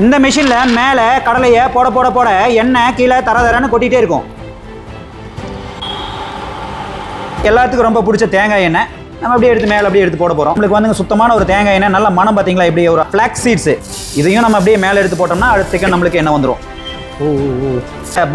இந்த மிஷினில் மேலே கடலையை போட போட போட எண்ணெய் கீழே தர தரன்னு கொட்டிகிட்டே இருக்கும். எல்லாத்துக்கும் ரொம்ப பிடிச்ச தேங்காய் எண்ணெய். நம்ம அப்படியே எடுத்து மேலே அப்படியே எடுத்து போட போகிறோம் நம்மளுக்கு வந்து சுத்தமான ஒரு தேங்காய் எண்ணெய். நல்ல மனம் பார்த்தீங்களா? இப்படி ஒரு ஃப்ளாக்ஸ் சீட்ஸு இதையும் நம்ம அப்படியே மேலே எடுத்து போட்டோம்னா அடுத்த செகண்ட் நம்மளுக்கு எண்ணெய் வந்துடும்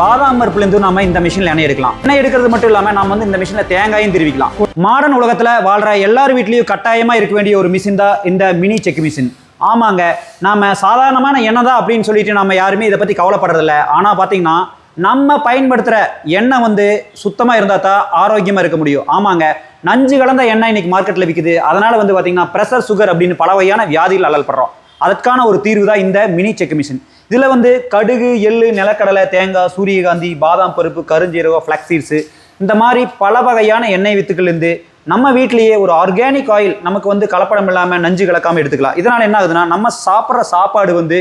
பாதாம் பருப்புலேருந்து நம்ம இந்த மிஷினில் எண்ணெய் எடுக்கலாம். எண்ணெய் எடுக்கிறது மட்டும் இல்லாமல் நம்ம வந்து இந்த மிஷினில் தேங்காயும் திருவிக்கலாம். மாடர்ன் உலகத்தில் வாழ்கிற எல்லார் வீட்லேயும் கட்டாயமாக இருக்க வேண்டிய ஒரு மிஷின் தான் இந்த மினி செக் மிஷின் ஆமாங்க நாம் சாதாரணமான எண்ணெய் தான் அப்படின்னு சொல்லிட்டு நம்ம யாருமே இதை பற்றி கவலைப்படுறதில்ல. ஆனால் பார்த்தீங்கன்னா நம்ம பயன்படுத்துகிற எண்ணெய் வந்து சுத்தமாக இருந்தால் தான் ஆரோக்கியமாக இருக்க முடியும். ஆமாங்க நஞ்சு கலந்த எண்ணெய் இன்னைக்கு மார்க்கெட்டில் விற்குது அதனால் வந்து பார்த்தீங்கன்னா ப்ரெஷர் சுகர் அப்படின்னு பல வகையான வியாதிகள் அலல்படுறோம். அதற்கான ஒரு தீர்வு தான் இந்த மினி செக் மிஷின் இதில் வந்து கடுகு எள்ளு நிலக்கடலை தேங்காய் சூரியகாந்தி பாதாம் பருப்பு கருஞ்சீரகம் ஃப்ளக்ஸீட்ஸு இந்த மாதிரி பல வகையான எண்ணெய் வித்துக்கள்லேருந்து நம்ம வீட்டிலேயே ஒரு ஆர்கானிக் ஆயில் நமக்கு வந்து கலப்படம் இல்லாமல் நஞ்சு கலக்காமல் எடுத்துக்கலாம். இதனால் என்ன ஆகுதுன்னா நம்ம சாப்பிட்ற சாப்பாடு வந்து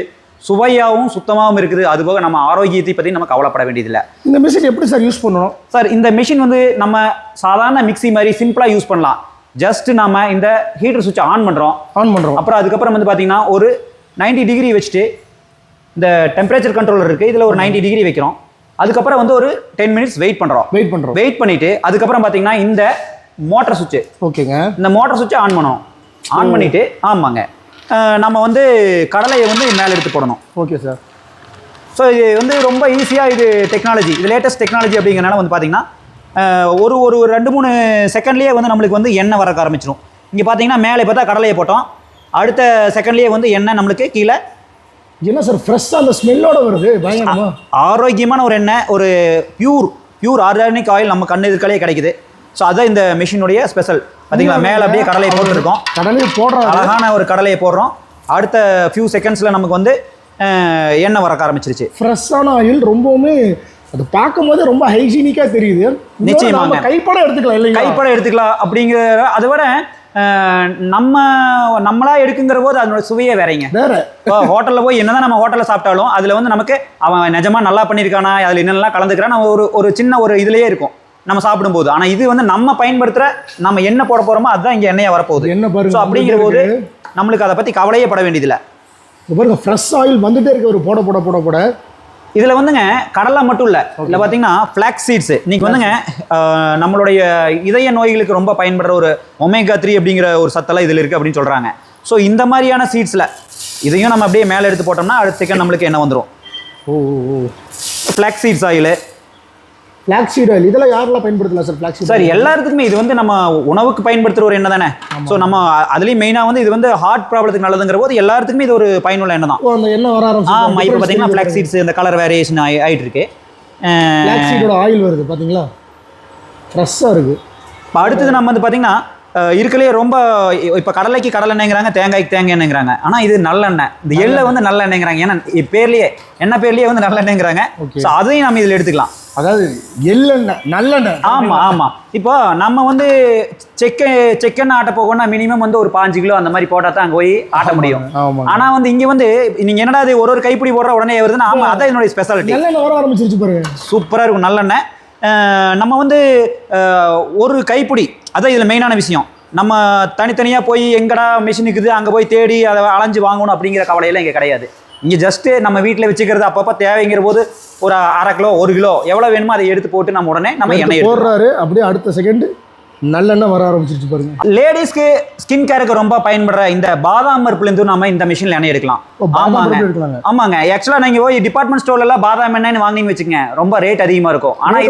சுவையாகவும் சுத்தமாகவும் இருக்குது. அதுபோக நம்ம ஆரோக்கியத்தை பற்றி நம்ம கவலைப்பட வேண்டியதில்லை. இந்த மிஷின் எப்படி சார் யூஸ் பண்ணணும்? சார் இந்த மிஷின் வந்து நம்ம சாதாரண மிக்ஸி மாதிரி சிம்பிளாக யூஸ் பண்ணலாம். ஜஸ்ட் நம்ம இந்த ஹீட்டர் சுவிட்சை ஆன் பண்ணுறோம் ஆன் பண்ணுறோம் அப்புறம் அதுக்கப்புறம் வந்து பார்த்தீங்கன்னா ஒரு 90 டிகிரி வச்சுட்டு இந்த டெம்பரேச்சர் கண்ட்ரோலர் இருக்குது இதில் ஒரு 90 டிகிரி வைக்கிறோம். அதுக்கப்புறம் வந்து ஒரு டென் மினிட்ஸ் வெயிட் பண்ணுறோம் வெயிட் பண்ணுறோம் வெயிட் பண்ணிவிட்டு அதுக்கப்புறம் பார்த்தீங்கன்னா இந்த மோட்டர் சுவிட்சு. ஓகேங்க. இந்த மோட்டர் சுவிட்சை ஆன் பண்ணணும் ஆன் பண்ணிவிட்டு ஆமாங்க. நம்ம வந்து கடலையை வந்து மேலே எடுத்து போடணும். Okay sir. ஸோ இது வந்து ரொம்ப ஈஸியாக இது டெக்னாலஜி இது லேட்டஸ்ட் டெக்னாலஜி அப்படிங்கிறனால வந்து பார்த்தீங்கன்னா ஒரு ஒரு ரெண்டு மூணு செகண்ட்லேயே வந்து நம்மளுக்கு வந்து எண்ணெய் வரக்க ஆரம்பிச்சிடும் இங்கே பார்த்தீங்கன்னா மேலே பார்த்தா கடலையை போட்டோம். அடுத்த செகண்ட்லேயே வந்து எண்ணெய் நம்மளுக்கு கீழே என்ன சார் ஃப்ரெஷ்ஷாக அந்த ஸ்மெல்லோட வருது? பயங்கரமா. ஆரோக்கியமான ஒரு எண்ணெய் ஒரு பியூர் பியூர் ஆர்கானிக் ஆயில் நம்ம கண்ணு எதிர்க்காலே கிடைக்குது. ஸோ அதான் இந்த மிஷினுடைய ஸ்பெஷல் பார்த்தீங்களா மேலே அப்படியே கடலையை போட்டுருக்கோம். கடலையை போடுறாரு அழகான ஒரு கடலையை போடுறோம். அடுத்த ஃபியூ செகண்ட்ஸில் நமக்கு வந்து எண்ணெய் வரக்க ஆரம்பிச்சிருச்சு. ஃப்ரெஷ்ஷான ஆயில் ரொம்பவுமே அது பார்க்கும்போது ரொம்ப ஹைஜீனிக்காக தெரியுது. நம்ம கைப்பட எடுத்துக்கலாம் இல்லைங்களா? கைப்பட எடுத்துக்கலாம் அப்படிங்கிற அதை விட நம்ம நம்மளா எடுக்குங்கிற போது அதனோட சுவையே வேறங்க. ஹோட்டலில் போய் என்னதான் நம்ம ஹோட்டலில் சாப்பிட்டாலும் அதில் வந்து நமக்கு அவன் நிஜமா நல்லா பண்ணியிருக்கானா அதில் என்னெல்லாம் கலந்துக்கிறான் நம்ம ஒரு ஒரு சின்ன ஒரு இதுலேயே இருக்கும். நம்ம சாப்பிடும்போது. ஆனால் இது வந்து நம்ம பயன்படுத்துகிற நம்ம என்ன போட போகிறோமோ அதுதான் இங்கே எண்ணெயாக வரப்போகுது. என்ன பாருங்க அப்படிங்கிற போது நம்மளுக்கு அதை பற்றி கவலையே பட வேண்டியதில்லை. பாருங்க ஃப்ரெஷ் ஆயில் வந்துட்டே இருக்கு ஒரு போட போட போட போட. இதில் வந்துங்க கடலை மட்டும் இல்லை. இதில் பார்த்தீங்கன்னா ஃப்ளாக் சீட்ஸ் இன்னைக்கு வந்துங்க நம்மளுடைய இதய நோய்களுக்கு ரொம்ப பயன்படுற ஒரு ஒமேகா த்ரீ அப்படிங்கிற ஒரு சத்தெல்லாம் இதில் இருக்குது அப்படின்னு சொல்கிறாங்க ஸோ இந்த மாதிரியான சீட்ஸில் இதையும் நம்ம அப்படியே மேலே எடுத்து போட்டோம்னா அடுத்த செகண்ட் நம்மளுக்கு என்ன வந்துடும் ஓ flax seeds oil flax seed oil இதெல்லாம் யாரெல்லாம் பயன்படுத்தலாம் சார் ஃப்ளாக் சீட் சார் எல்லாத்துக்குமே இது வந்து நம்ம உணவுக்கு பயன்படுத்துகிற ஒரு எண்ணெய் தானே ஸோ நம்ம அதுலேயும் மெயினாக வந்து இது வந்து ஹார்ட் ப்ராப்ளத்துக்கு நல்லதுங்கிற போது எல்லாத்துக்குமே இது ஒரு பயனுள்ள எண்ணெய் தான் அந்த எண்ணெய் வர ஆரம்பிச்சு ஆமாம் இப்போ பார்த்தீங்கன்னா ஃப்ளாக் சீட்ஸ் இந்த கலர் வேரியேஷன் ஆகிட்டு இருக்கு அஹ், ஃப்ளாக் சீடோட ஆயில் வருது பாத்தீங்களா? ஃப்ரெஷ்ஷாக இருக்கு. இப்போ அடுத்தது நம்ம வந்து பார்த்தீங்கன்னா இருக்கலையே ரொம்ப இப்போ கடலைக்கு கடலெண்ணெய்ங்கிறாங்க தேங்காய்க்கு தேங்காய் எண்ணெய்ங்கிறாங்க. ஆனால் இது நல்லெண்ணெய் இந்த எள்ளை வந்து நல்லெண்ணெய்ங்கிறாங்க ஏன்னா இ- பேர்லயே எண்ணெய் பேர்லயே வந்து நல்லெண்ணெய்ங்கிறாங்க Okay. ஸோ அதையும் நம்ம இதில் எடுத்துக்கலாம். அதாவது எள்ளெண்ணெய் நல்லெண்ணெய். ஆமாம் ஆமாம் இப்போ நம்ம வந்து செக்க செக்கெண்ணெய் ஆட்ட போகணும்னா மினிமம் வந்து ஒரு பாஞ்சு கிலோ அந்த மாதிரி போட்டால் தான் அங்கே போய் ஆட்ட முடியும். ஆனால் வந்து இங்கே வந்து நீங்கள் என்னடா இது ஒரு ஒரு கைப்பிடி போடுற உடனே வருதுன்னா ஆமாம் அதான் என்னுடைய ஸ்பெஷாலிட்டி நல்லெண்ணெய் வர ஆரம்பிச்சிருச்சு பாருங்க. சூப்பராக இருக்கும் நல்லெண்ணெய். நம்ம வந்து ஒரு கைப்பிடி அதான் இதில் மெயினான விஷயம் நம்ம தனித்தனியாக போய் எங்கடா மிஷின் இருக்குது அங்கே போய் தேடி அதை அலைஞ்சு வாங்கணும் அப்படிங்கிற கவலையெல்லாம் இங்கே கிடையாது இங்கே ஜஸ்ட்டு நம்ம வீட்டில் வச்சுக்கிறது அப்பப்போ தேவைங்கிற போது ஒரு அரை கிலோ ஒரு கிலோ எவ்வளோ வேணுமோ அதை எடுத்து போட்டு நம்ம உடனே நம்ம எண்ணெய். போடுறாரு அப்படியே அடுத்த செகண்ட் நல்லெண்ணெய் வர ஆரம்பிச்சிருச்சு பாருங்க. லேடிஸ்க்கு ஸ்கின் கேருக்கு ரொம்ப பயன்படுற இந்த பாதாம் பருப்புலேருந்து நம்ம இந்த மிஷினில் எண்ணெய் எடுக்கலாம். ஆமாங்க. ஆமாங்க. ஆக்சுவலாக நீங்கள் போய் டிபார்ட்மெண்ட் ஸ்டோர்லாம் பாதாம் எண்ணெய்னு வாங்கினீங்கன்னு வச்சுக்கங்க ரொம்ப ரேட் அதிகமாக இருக்கும். ஆனால் Rate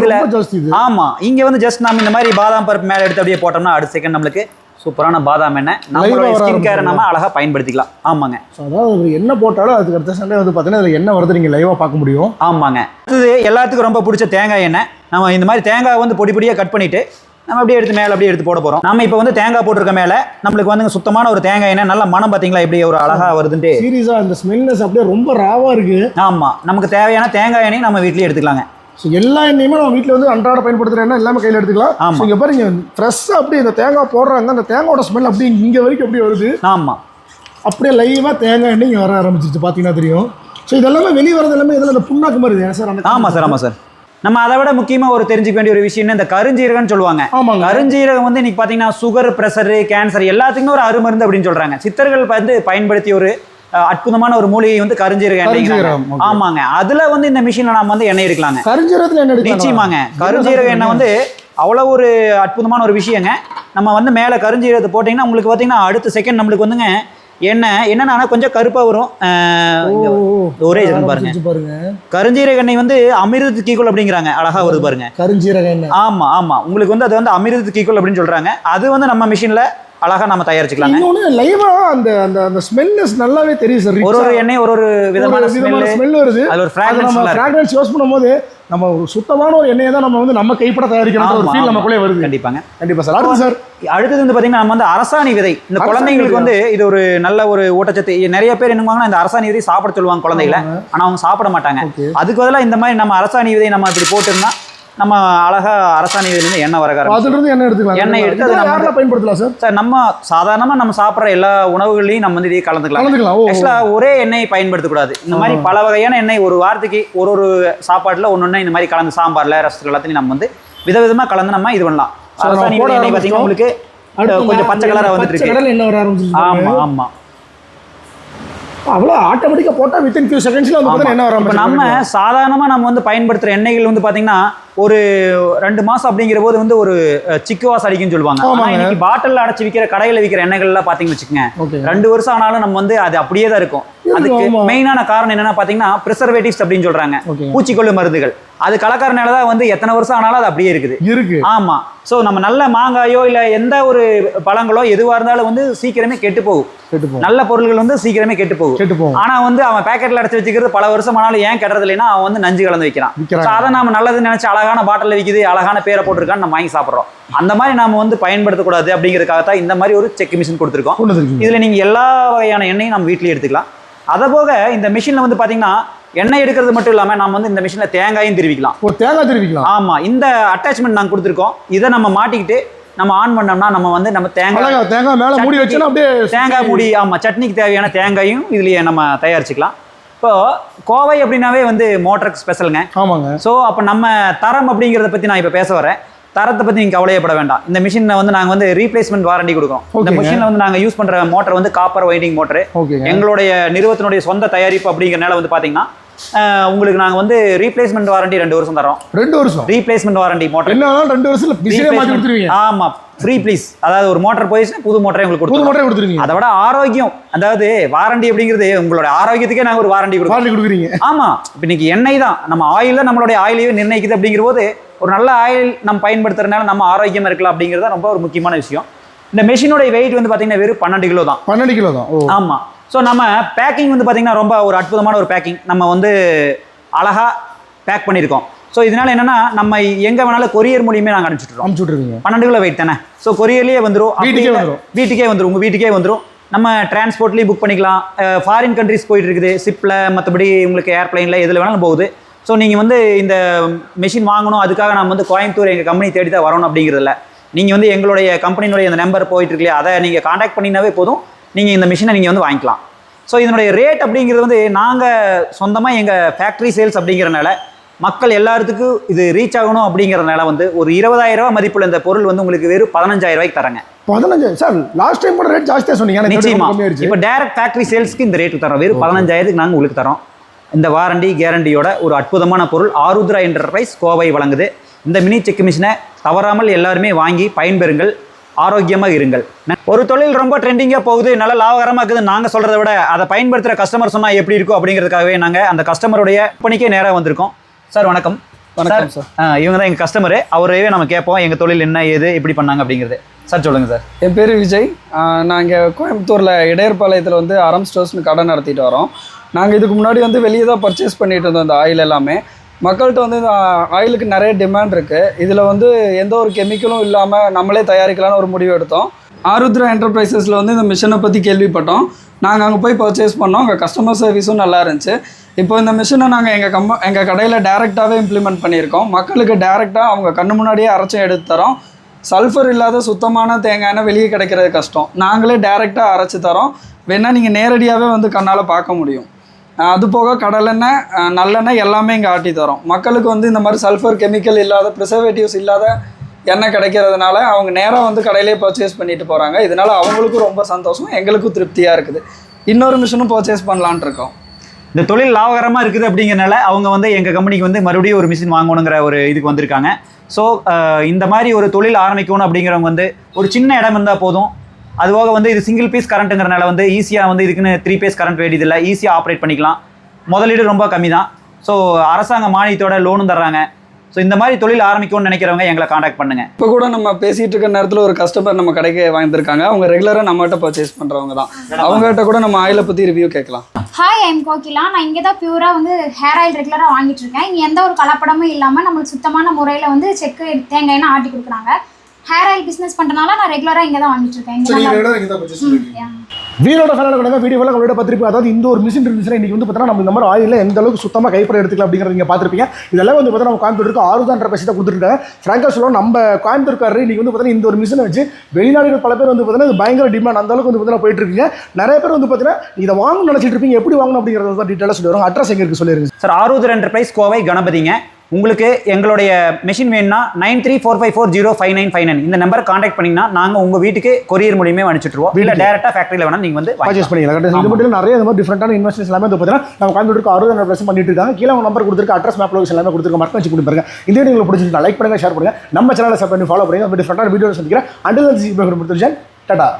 இதில் ஆமா. இங்க வந்து ஜஸ்ட் நம்ம இந்த மாதிரி பாதாம் பருப்பு மேல எடுத்து அப்படியே போட்டோம்னா அடுத்த செகண்ட் நம்மளுக்கு சூப்பரான பாதாம் எண்ணெய். நம்மளோட ஸ்கின் கேரை. நம்ம அழகா பயன்படுத்திக்கலாம். ஆமாங்க. So, அதாவது எண்ணெய் போட்டாலும் அதுக்கு அடுத்த சண்டே வந்து பார்த்தீங்கன்னா அதில் எண்ணெய் வருது நீங்கள் லைவாக பார்க்க முடியும். ஆமாங்க. அடுத்தது எல்லாத்துக்கும் ரொம்ப பிடிச்ச தேங்காய் எண்ணெய். நம்ம இந்த மாதிரி தேங்காய் வந்து பொடி பொடியாக கட் பண்ணிட்டு நம்ம அப்படியே எடுத்து மேலே அப்படியே எடுத்து போட போறோம். நம்ம இப்போ வந்து தேங்காய் போட்டிருக்க மேல நம்மளுக்கு வந்து சுத்தமான ஒரு தேங்காய் எண்ணெய். நல்ல மனம் பார்த்தீங்களா எப்படி ஒரு அழகா வருதுன்ட்டு. சீரியஸாக அந்த ஸ்மெல்னஸ் அப்படியே ரொம்ப ராவாக இருக்கு. ஆமா. நமக்கு தேவையான தேங்காய் எண்ணெய் நம்ம வீட்லயே எடுத்துக்கலாங்க. ஸோ எல்லா எண்ணெயுமே நம்ம வீட்டில் வந்து அன்றாட பயன்படுத்துகிற எண்ணெய் எல்லாமே கையில் எடுத்துக்கலாம். ஆமா. ஸோ இங்கே பாருங்க ஃப்ரெஷ்ஷாக அப்படியே இந்த தேங்காய் போடுறாங்க. அந்த தேங்காயோட ஸ்மெல் அப்படியே இங்கே வரைக்கும் அப்படியே வருது. ஆமா. அப்படியே லைவாக தேங்காய் எண்ணெய் வர ஆரம்பிச்சிருச்சு. பார்த்தீங்கன்னா தெரியும். ஸோ இதெல்லாமே வெளியே வரது எல்லாமே இதில் இந்த புண்ணாக்கு மாதிரி இருக்குது சார்? அந்த ஆமா சார் ஆமா சார். நம்ம அதை விட முக்கியமா ஒரு தெரிஞ்சுக்க வேண்டிய ஒரு விஷயம் இந்த கருஞ்சீரகம்னு சொல்லுவாங்க. கருஞ்சீரகம் வந்து இன்னைக்கு பார்த்தீங்கன்னா சுகர் ப்ரெஷரு கேன்சர் எல்லாத்துக்குமே ஒரு அருமருந்து அப்படின்னு சொல்றாங்க. சித்தர்கள் வந்து பயன்படுத்திய ஒரு அற்புதமான ஒரு மூலிகை வந்து கருஞ்சீரக எண்ணெய் கருஞ்சீரகம். ஆமாங்க. அதுல வந்து இந்த மிஷின்ல நாம வந்து எண்ணெய் எடுக்கலாங்க. கரிஞ்சீரகத்துல எடுக்கலாம். நிச்சயமாங்க. கருஞ்சீரக எண்ணெய் வந்து அவ்வளோ ஒரு அற்புதமான ஒரு விஷயங்க. நம்ம வந்து மேலே கருஞ்சீரகத்தை போட்டிங்கன்னா உங்களுக்கு பார்த்தீங்கன்னா அடுத்த செகண்ட் நம்மளுக்கு வந்துங்க எண்ணெய் என்னன்னா கொஞ்சம் கருப்பாக வரும். ஒரே second பாருங்க. கருஞ்சீரக எண்ணெய் வந்து அமிர்தத்துக்கு ஈக்குவல் அப்படிங்கிறாங்க. அழகா வருது பாருங்க. கரிஞ்சீரக எண்ணெய். ஆமா ஆமா. உங்களுக்கு வந்து அது வந்து அமிர்தத்துக்கு ஈக்குவல் அப்படின்னு சொல்றாங்க. அது வந்து நம்ம மிஷின்ல அழகா நம்ம தயாரிச்சுக்கலாங்க. இன்னொன்னு லைவா அந்த அந்த அந்த ஸ்மெல்னஸ் நல்லாவே தெரியும் சார் ஒரு ஒரு எண்ணெய் ஒரு ஒரு விதமான ஸ்மெல் வருது. அதுல ஒரு அது ஃப்ராக்ரன்ஸ் ஃப்ராக்ரன்ஸ் யூஸ் பண்ணும்போது நம்ம ஒரு சுத்தமான ஒரு எண்ணெயை தான் நம்ம வந்து நம்ம கைப்பட தயாரிக்கணும் ஒரு ஃபீல் நமக்குள்ளே வருது. கண்டிப்பாங்க. கண்டிப்பா சார். அடுத்து சார். அடுத்தது வந்து பாத்தீங்கன்னா நம்ம வந்து அரசாணி விதை. இந்த குழந்தைங்களுக்கு வந்து இது ஒரு நல்ல ஒரு ஊட்டச்சத்து. நிறைய பேர் என்ன பண்ணுவாங்கன்னா இந்த அரசாணி விதை சாப்பிட சொல்லுவாங்க குழந்தைகளை. ஆனா அவங்க சாப்பிட மாட்டாங்க. அதுக்கு பதிலாக இந்த மாதிரி நம்ம அரசாணி விதை நம்ம இப்படி போட்டோம்னா நம்ம அழகா அரசாணி விதையிலேருந்து எண்ணெய் வர அதுல ஆரம்பிச்சிடும். இருந்து எண்ணெய் எடுத்துக்கலாம். எண்ணெய் எடுத்து அதை நம்ம பயன்படுத்தலாம் சார்? சார் நம்ம சாதாரணமா நம்ம சாப்பிட்ற எல்லா உணவுகளையும் நம்ம வந்து இதையே கலந்துக்கலாம். கலந்துக்கலாம். ஓ ஆக்சுவலா ஒரே எண்ணெய் பயன்படுத்தக்கூடாது. இந்த மாதிரி பல வகையான எண்ணெய் ஒரு வாரத்துக்கு ஒரு ஒரு சாப்பாட்டுல ஒன்னொன்னு இந்த மாதிரி கலந்து சாம்பார்ல ரசத்துல எல்லாத்தையும் நம்ம வந்து விதவிதமா கலந்து நம்ம இது பண்ணலாம். அரசாணி எண்ணெய் பார்த்தீங்கன்னா உங்களுக்கு கொஞ்சம் பச்சை கலரா வந்துட்டு பச்சை இருக்கு கடல் எண்ணெய் வர ஆரம்பிச்சிருச்சு ஆமா ஆமா. அவ்வளோ ஆட்டோமேட்டிக்கா போட்டா வித்தின் ஃபியூ செகண்ட்ஸ்ல வந்து பார்த்தீங்கன்னா என்ன வர இப்போ நம்ம ஆரம்பிச்சிருச்சு சாதாரணமா நம்ம வந்து பயன்படுத்துற எண்ணெய்கள் வந்து பாத்தீங்கன்னா ஒரு ரெண்டு மாசம் அப்படிங்கிற போது வந்து ஒரு சிக்கு வாசம் அடிக்குன்னு சொல்லுவாங்க. ஆனா ஆமாங்க. இன்னைக்கு பாட்டில் அடைச்சு விற்கிற கடையில விற்கிற எண்ணெய்கள்லாம் பாத்தீங்கன்னு வச்சுக்கோங்க. ரெண்டு வருஷம் ஆனாலும் நம்ம வந்து அது அப்படியே தான் இருக்கும். அதுக்கு. மெயினான காரணம் என்னன்னா பாத்தீங்கன்னா ப்ரிசர்வேட்டிவ்ஸ் அப்படின்னு சொல்றாங்க. பூச்சிக்கொல்லு மருந்துகள். அது கலக்கறனால தான் வந்து எத்தனை வருஷம் ஆனாலும் அது அப்படியே இருக்குது. இருக்கு. ஆமா. சோ நம்ம நல்ல மாங்காயோ இல்ல எந்த ஒரு பழங்களோ எதுவா இருந்தாலும் வந்து சீக்கிரமே கெட்டு போகும். நல்ல பொருள்கள் வந்து சீக்கிரமே கெட்டு போகும். கெட்டு போகும். ஆனா வந்து அவன் பேக்கெட்ல அடைச்சு வச்சுக்கிறது பல வருஷம் ஆனாலும் ஏன் கெட்டது இல்லைன்னா அவன் வந்து நஞ்சு கலந்து வைக்கிறான். So அதை நாம நல்லதுன்னு நினைச்சு அழகான பாட்டில் விற்கிது அழகான பேரை போட்டிருக்கான்னு நம்ம வாங்கி சாப்பிடுறோம். அந்த மாதிரி நாம வந்து பயன்படுத்தக்கூடாது அப்படிங்கிறதுக்காக தான் இந்த மாதிரி ஒரு செக் மிஷின் கொடுத்துருக்கோம். இதுல நீங்க எல்லா வகையான எண்ணெயும் நம்ம வீட்லயே எடுத்துக்கலாம். அதை போக இந்த மிஷின்ல வந்து பாத்தீங்கன்னா எண்ணெய் எடுக்கிறது மட்டும் இல்லாம நம்ம வந்து இந்த மிஷின்ல தேங்காயும் திருவிக்கலாம். ஒரு தேங்காய் திருவிக்கலாம். ஆமா இந்த அட்டாச்மெண்ட் நாங்க கொடுத்துருக்கோம். இதை நம்ம மாட்டிக்கிட்டு நம்ம ஆன் பண்ணோம்னா நம்ம வந்து நம்ம தேங்காய் தேங்காய் மேல மூடி வச்சோன்னா அப்படியே தேங்காய் மூடி ஆமா சட்னிக்கு தேவையான தேங்காயும் இதுலயே நம்ம தயாரிச்சுக்கலாம். இப்போ கோவை அப்படின்னாவே வந்து மோட்டருக்கு ஸ்பெஷலுங்க ஆமாங்க. ஸோ அப்போ நம்ம தரம் அப்படிங்கிறத பற்றி நான் இப்போ பேச வரேன். தரத்தை பற்றி நீங்கள் கவலையப்பட வேண்டாம். இந்த மிஷினில் வந்து நாங்கள் வந்து ரீப்ளேஸ்மெண்ட் வாரண்டி கொடுக்குறோம். இந்த. மிஷினில் வந்து நாங்கள் யூஸ் பண்ணுற மோட்டர் வந்து காப்பர் வைண்டிங் மோட்டர் எங்களுடைய நிறுவனத்தினுடைய சொந்த தயாரிப்பு அப்படிங்கிறனால வந்து பார்த்தீங்கன்னா உங்களுக்கு நாங்கள் வந்து ரீப்ளேஸ்மெண்ட் வாரண்டி ரெண்டு வருஷம் தரோம் ரெண்டு வருஷம்? ரீப்ளேஸ்மெண்ட் வாரண்டி மோட்டர் என்ன ரெண்டு வருஷத்துல பிசிலே மாத்தி கொடுத்துருவீங்க. ஆமா ஃப்ரீ ப்ளீஸ் அதாவது ஒரு மோட்டர் போயிடுச்சுன்னா புது மோட்டரை உங்களுக்கு புது கொடுத்துருவோம். மோட்டரே கொடுத்துருவீங்க. அதை விட ஆரோக்கியம். அதாவது வாரண்டி அப்படிங்கிறது உங்களோட ஆரோக்கியத்துக்கே நாங்கள் ஒரு வாரண்டி கொடுக்குறோம். வாரண்டி கொடுக்குறீங்க. ஆமா. இப்ப இன்னைக்கு எண்ணெய் தான். நம்ம ஆயில் நம்மளுடைய ஆயிலையே நிர்ணயிக்குது அப்படிங்கிற போது ஒரு நல்ல ஆயில் நம்ம பயன்படுத்துறதுனால நம்ம ஆரோக்கியமா இருக்கலாம் அப்படிங்கிறது ரொம்ப ஒரு முக்கியமான விஷயம். இந்த மெஷினோட வெயிட் வந்து பாத்தீங்கன்னா வெறும் பன்னெண்டு கிலோ தான். பன்னெண்டு கிலோ தான். ஓ. ஆமா. ஸோ நம்ம பேக்கிங் வந்து பாத்தீங்கன்னா ரொம்ப ஒரு அற்புதமான ஒரு பேக்கிங் நம்ம வந்து அழகா பேக் பண்ணியிருக்கோம். ஸோ இதனால என்னன்னா நம்ம எங்க வேணாலும் கொரியர் மூலியமே நாங்கள் அனுப்பிச்சுட்றோம் அமுச்சு விட்டுருவீங்க. பன்னெண்டு கிலோ வெயிட் தானே? ஸோ கொரியர்லேயே வந்துடும் வீட்டுக்கே வந்துரும். வீட்டுக்கே வந்துடும் உங்கள் வீட்டுக்கே வந்துடும் நம்ம டிரான்ஸ்போர்ட்லேயும் புக் பண்ணிக்கலாம். ஃபாரின் கண்ட்ரிஸ் போயிட்டு இருக்குது. ஷிப்பில் மற்றபடி உங்களுக்கு ஏர்ப்ளைனில் எதில் வேணாலும் போகுது. ஸோ நீங்கள் வந்து இந்த மெஷின் வாங்கணும் அதுக்காக நம்ம வந்து கோயம்புத்தூர் எங்கள் கம்பெனி தேடி தான் வரணும் அப்படிங்கிறதில்ல. நீங்கள் வந்து எங்களுடைய கம்பெனியினுடைய அந்த நம்பர் போயிட்டு இருக்கு இல்லையா? அதை நீங்கள் காண்டாக்ட் பண்ணினாவே போதும். நீங்கள் இந்த மிஷினை நீங்கள் வந்து வாங்கிக்கலாம். ஸோ இதனுடைய ரேட் அப்படிங்கிறது வந்து நாங்கள் சொந்தமாக எங்கள் ஃபேக்ட்ரி சேல்ஸ் அப்படிங்கிறனால மக்கள் எல்லாத்துக்கும் இது ரீச் ஆகணும் அப்படிங்கிறதுனால வந்து ஒரு இருபதாயிரம் ரூபாய் மதிப்புள்ள இந்த பொருள் வந்து உங்களுக்கு வெறும் பதினஞ்சாயிரம் ரூபாய்க்கு தரேங்க பதினஞ்சு சார் லாஸ்ட் டைம் கூட ரேட் ஜாஸ்தியா சொன்னீங்க நிச்சயமா. இப்போ டைரக்ட் ஃபேக்டரி சேல்ஸ்க்கு இந்த ரேட்டு தரோம் வெறும் பதினஞ்சாயிரத்துக்கு நாங்கள் உங்களுக்கு தரோம் இந்த வாரண்டி கேரண்டியோட ஒரு அற்புதமான பொருள் ஆருத்ரா என்டர்பிரைஸ் கோவை வழங்குது. இந்த மினி செக் மிஷினை தவறாமல் எல்லாருமே வாங்கி பயன்பெறுங்கள் ஆரோக்கியமாக இருங்கள். ஒரு தொழில் ரொம்ப ட்ரெண்டிங்காக போகுது நல்ல லாபகரமாக இருக்குதுன்னு நாங்கள் சொல்கிறத விட அதை பயன்படுத்துகிற கஸ்டமர் சொன்னால் எப்படி இருக்கும் அப்படிங்கிறதுக்காகவே நாங்கள் அந்த கஸ்டமருடைய பணிக்கே நேராக வந்திருக்கோம். சார் வணக்கம். வணக்கம் சார் இவங்க தான் எங்கள் கஸ்டமரு அவரையே நம்ம கேட்போம் எங்கள் தொழில் என்ன ஏது எப்படி பண்ணாங்க அப்படிங்கிறது. சார் சொல்லுங்கள் சார் என் பேர் விஜய். இங்கே கோயம்புத்தூரில் இடையர்பாளையத்தில் வந்து அறம் ஸ்டோர்ஸ்னு கடை நடத்திட்டு வரோம். நாங்கள் இதுக்கு முன்னாடி வந்து வெளியே தான் பர்ச்சேஸ் பண்ணிட்டு இருந்தோம் இந்த ஆயில் எல்லாமே. மக்கள்கிட்ட வந்து இந்த ஆயிலுக்கு நிறைய டிமாண்ட் இருக்குது இதில் வந்து எந்த ஒரு கெமிக்கலும் இல்லாமல் நம்மளே தயாரிக்கலாம்னு ஒரு முடிவு எடுத்தோம். ஆருத்ரா என்டர்பிரைசஸில் வந்து இந்த மிஷினை பற்றி கேள்விப்பட்டோம். நாங்கள் அங்கே போய் பர்ச்சேஸ் பண்ணோம். அங்கே கஸ்டமர் சர்வீஸும் நல்லா இருந்துச்சு. இப்போ இந்த மிஷினை நாங்கள் எங்கள் கம்ப எங்கள் கடையில் டேரெக்டாகவே இம்ப்ளிமெண்ட் பண்ணியிருக்கோம். மக்களுக்கு டேரெக்டாக அவங்க கண்ணு முன்னாடியே அரைச்சி எடுத்து தரோம். சல்ஃபர் இல்லாத சுத்தமான தேங்காய்னா வெளியே கிடைக்கிறது கஷ்டம். நாங்களே டேரெக்டாக அரைச்சி தரோம். வேணால் நீங்கள் நேரடியாகவே வந்து கண்ணால் பார்க்க முடியும். அது போக கடலெண்ணெய் நல்லெண்ணெய் எல்லாமே இங்கே ஆட்டி தரோம். மக்களுக்கு வந்து இந்த மாதிரி சல்ஃபர் கெமிக்கல் இல்லாத ப்ரிசர்வேட்டிவ்ஸ் இல்லாத எண்ணெய் கிடைக்கிறதுனால அவங்க நேராக வந்து கடையிலே பர்ச்சேஸ் பண்ணிட்டு போகிறாங்க இதனால் அவங்களுக்கும் ரொம்ப சந்தோஷம் எங்களுக்கும் திருப்தியாக இருக்குது. இன்னொரு மிஷினும் பர்ச்சேஸ் பண்ணலான்ட்டு இருக்கோம். இந்த தொழில் லாபகரமாக இருக்குது அப்படிங்கிறனால அவங்க வந்து எங்கள் கம்பெனிக்கு வந்து மறுபடியும் ஒரு மிஷின் வாங்கணுங்கிற ஒரு இதுக்கு வந்திருக்காங்க. ஸோ இந்த மாதிரி ஒரு தொழில் ஆரம்பிக்கணும் அப்படிங்கிறவங்க வந்து ஒரு சின்ன இடம் இருந்தால் போதும். அதுபோக வந்து இது சிங்கிள் பீஸ் கரண்ட்டுங்கிறனால வந்து ஈஸியாக வந்து இதுக்குன்னு த்ரீ பீஸ் கரண்ட் வேண்டியதில்லை. ஈஸியாக ஆப்ரேட் பண்ணிக்கலாம். முதலீடு ரொம்ப கம்மி தான் ஸோ அரசாங்க மானியத்தோட லோனும் தர்றாங்க. ஸோ இந்த மாதிரி தொழில் ஆரம்பிக்கணும்னு நினைக்கிறவங்க எங்களை காண்டாக்ட் பண்ணுங்கள் இப்போ கூட நம்ம பேசிட்டு இருக்க நேரத்தில் ஒரு கஸ்டமர் நம்ம கடைக்கு வாங்கியிருக்காங்க அவங்க ரெகுலராக நம்மகிட்ட பர்ச்சேஸ் பண்ணுறவங்க தான். அவங்ககிட்ட கூட நம்ம ஆயிலை பற்றி ரிவ்யூ கேட்கலாம். Hi I'm Kokila. நான் இங்கே தான் பியூராக வந்து ஹேர் ஆயில் ரெகுலராக வாங்கிட்டு இருக்கேன். இங்கே எந்த ஒரு கலப்படமும் இல்லாமல் நம்மளுக்கு சுத்தமான முறையில் வந்து செக்கு தேங்காய்னு ஆட்டி கொடுக்குறாங்க. ஹேர் ஆயில் பிஸ்னஸ் பண்ணுறனால நான் ரெகுலராக இங்கே தான் வாங்கிட்டு இருக்கேன். வீரோட ஃபேனோட கூட வீடியோ எல்லாம் உங்களோட பார்த்துருப்பீங்க. அதாவது இந்த ஒரு மிஷின் இருந்துச்சுன்னா இன்னைக்கு வந்து பார்த்தீங்கன்னா நம்ம இந்த மாதிரி ஆயிலில் எந்த அளவுக்கு சுத்தமாக கைப்பட எடுத்துக்கலாம் அப்படிங்கிறத நீங்கள் பார்த்துருப்பீங்க. இதெல்லாம் வந்து பார்த்தீங்கன்னா நம்ம கோயம்புத்தூருக்கு ஆறுதான்ற பசி தான் கொடுத்துருக்காங்க ஃப்ராங்கா சொல்லுவோம் நம்ம கோயம்புத்தூர்காரர் இன்னைக்கு வந்து பார்த்தீங்கன்னா இந்த ஒரு மிஷினை வச்சு வெளிநாடுகள் பல பேர் வந்து பார்த்தீங்கன்னா இது பயங்கர டிமாண்ட் அந்த அளவுக்கு வந்து பார்த்தீங்கன்னா போயிட்டு இருக்கீங்க. நிறைய பேர் வந்து பார்த்தீங்கன்னா இதை வாங்கணும்னு நினச்சிட்டு இருப்பீங்க. எப்படி வாங்கணும் அப்படிங்கிறத டீட்டெயிலாக சொல்லி வரும் அட்ரஸ் எங்கே இருக்கு சொல்லிருங்க சார் ஆரூதர் என்டர்பிரைஸ் கோவை கணபதிங்க. உங்களுக்கு எங்களுடைய மெஷின் வேணும்னா nine three four five four zero five nine five nine இந்த நம்பரை காண்டாக்ட் பண்ணிங்கன்னா நாங்கள் உங்கள் வீட்டுக்கு கொரியர் மூலியமே அனுப்பிச்சிட்டுருவோம். இல்லை டேரெக்டாக ஃபேக்ட்ரியில் வேணால் நீங்கள் வந்து பர்ச்சேஸ். பண்ணிக்கலாம். இது மட்டும் நிறைய இந்த மாதிரி டிஃப்ரெண்டான இன்வெஸ்ட்மெண்ட்ஸ் எல்லாமே வந்து பார்த்தீங்கன்னா நம்ம கோயம்புத்தூருக்கு அறுபது ப்ளஸ் பண்ணிட்டு இருக்காங்க. கீழே நம்பர் கொடுத்துருக்க அட்ரஸ் மேப் லொகேஷன் எல்லாமே கொடுத்துருக்க மறக்க வச்சு கொடுப்பாருங்க இந்த வீடியோ உங்களுக்கு பிடிச்சிருந்தா லைக் பண்ணுங்க ஷேர் பண்ணுங்க. நம்ம சேனலை சப் பண்ணி ஃபாலோ பண்ணுங்க. டிஃப்ரெண்டான வீடியோ சந்திக்கிறேன். அண்டில் டாடா